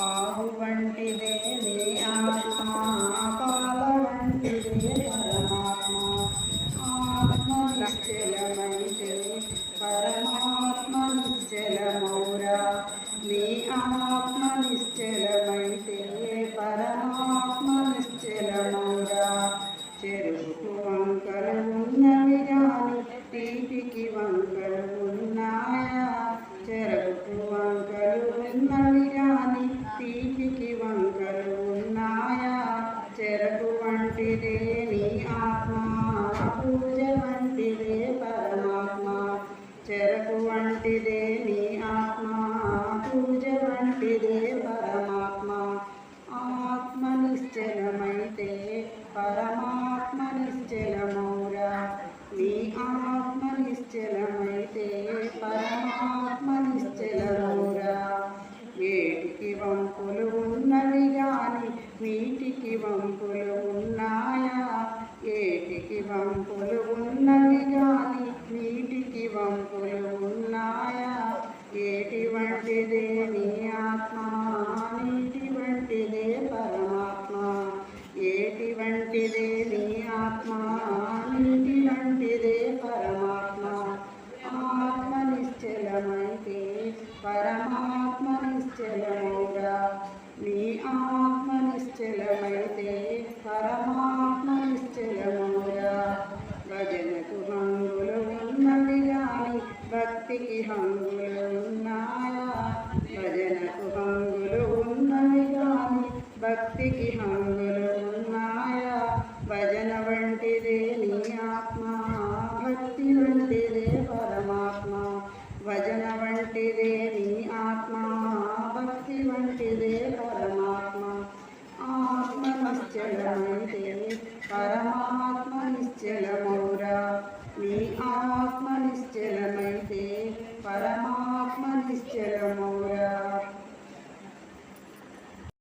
ఆహు వంటిదే నీ ఆత్మ పాల వంటిదే పరమాత్మ ఆత్మ నిశ్చలమైతే పరమాత్మ నిశ్చలమౌరా నీ ఆత్మ నిశ్చలమైతే పరమాత్మ నిశ్చలమౌరా చెరుకు వంకలు ఉన్నవి గాని తీపికి వంకలు ఉన్నాయా చెరుకు వంకలు అని తీపికి వంకలు ఉన్నాయా చెరకు వంటిదే వేటికి వంపులు ఉన్నవి గాని వీటికి వంపులు ఉన్నాయా? ఏటికి వంపులు ఉన్నవి గాని వీటికి వంపులు ఉన్నాయా? ఏటి వంటిదే నీ ఆత్మ? నీటి వంటిదే పరమాత్మ పరమాత్మ నిశ్చలమౌరా నీ ఆత్మ నిశ్చలమైతే పరమాత్మ నిశ్చలమౌరా భజనకు హంగులు ఉన్నవి కానీ భక్తికి హంగులు ఉన్నాయా? భజనకు హంగులు ఉన్నవి కానీ భక్తికి హంగులు ఉన్నాయా? భజన వంటిదే నీ ఆత్మ భక్తి వంటిదే పరమ వంటిదే పరమాత్మ ఆత్మ నిశ్చలమైతే పరమాత్మ నిశ్చలమౌరా నీ ఆత్మ నిశ్చలమైతే పరమాత్మ నిశ్చలమౌరా.